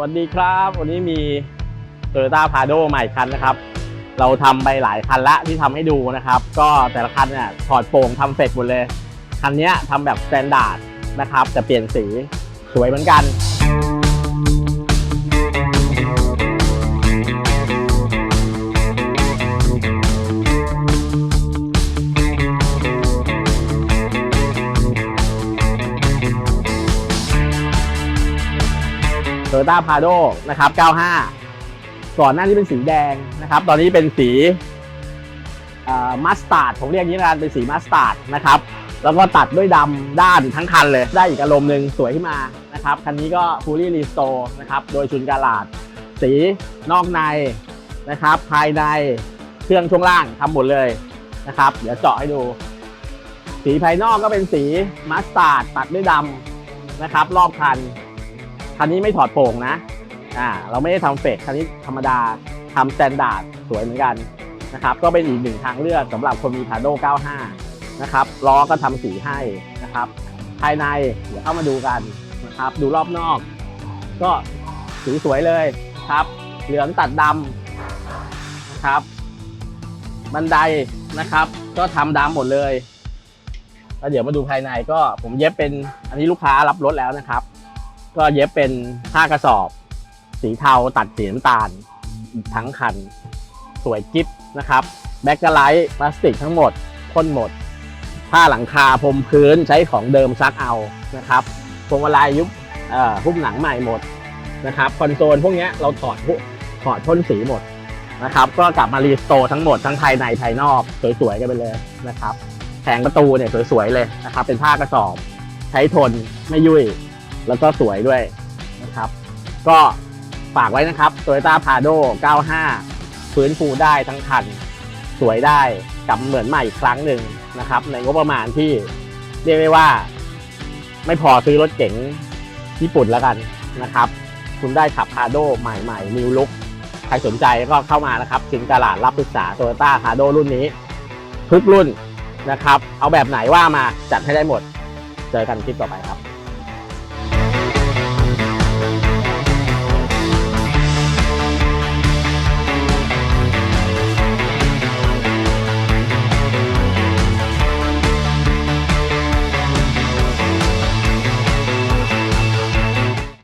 วัสดีครับ วันนี้มีโตโยต้าพาโดใหม่คันนะครับ เราทำไปหลายคันละที่ทำให้ดูนะครับ ก็แต่ละคันเนี่ยถอดโป่งทำเสร็จหมดเลย คันนี้ยทำแบบสแตนดาร์ดนะครับแต่เปลี่ยนสีสวยเหมือนกัน โตโยต้าพาโดนะครับ 95 ก่อนหน้านี้เป็นสีแดงนะครับ ตอนนี้เป็นสีมัสตาร์ดผมเรียกอย่นี้ละกันเป็นสีมัสตาร์ดนะครับ แล้วก็ตัดด้วยดำด้านทั้งคันเลย ได้อีกอารมณ์หนึ่งสวยขึ้นมานะครับ คันนี้ก็ fully restore นะครับ โดยชุนกาลาด สีนอกในนะครับ ภายในเครื่องช่วงล่างทำหมดเลยนะครับ เดี๋ยวเจาะให้ดู สีภายนอกก็เป็นสีมัสตาร์ดตัดด้วยดำนะครับ รอบคัน คันนี้ไม่ถอดโป่งนะอ่าเราไม่ได้ทำเฟกคันนี้ธรรมดาทำสแตนดาร์ดสวยเหมือนกันนะครับก็เป็นอีกหนึ่งทางเลือกสำหรับคนมีพาโด95 นะครับล้อก็ทำสีให้นะครับ ภายในเดี๋ยวเข้ามาดูกันนะครับดูรอบนอก ก็สีสวยเลยครับ เหลืองตัดดำนะครับบันไดนะครับ ก็ทำดำหมดเลยแล้วเดี๋ยวมาดูภายในก็ผมเย็บเป็นอันนี้ลูกค้ารับรถแล้วนะครับ ก็เย็บเป็นผ้ากระสอบ สีเทาตัดสีน้ำตาลทั้งคัน สวยกิ๊บนะครับ แบ็กกไลท์พลาสติกทั้งหมดพ่นหมด ผ้าหลังคาพรมพื้นใช้ของเดิมซักเอานะครับพวงมาลัยยุบหุ้มหนังใหม่หมดนะครับคอนโซลพวกนี้เราถอดถอดพ่นสีหมดนะครับ ก็กลับมารีสโตร์ทั้งหมดทั้งภายในภายนอก สวยๆกันไปเลยนะครับแผงประตูเนี่ยสวยๆเลยนะครับ เป็นผ้ากระสอบ ใช้ทนไม่ยุ่ย แล้วก็สวยด้วยนะครับ ก็ฝากไว้นะครับ Toyota Prado 95 ฟื้นฟูได้ทั้งคัน สวยได้กลับเหมือนใหม่อีกครั้งหนึ่งนะครับ ในงบประมาณที่เรียกได้ว่า ไม่พอซื้อรถเก๋งญี่ปุ่นแล้วกันนะครับ คุณได้ขับ Prado ใหม่ๆ New Look ใครสนใจก็เข้ามานะครับสินตลาดรับปรึกษา Toyota Prado รุ่นนี้ ทุกรุ่นนะครับ เอาแบบไหนว่ามาจัดให้ได้หมด เจอกันคลิปต่อไปครับ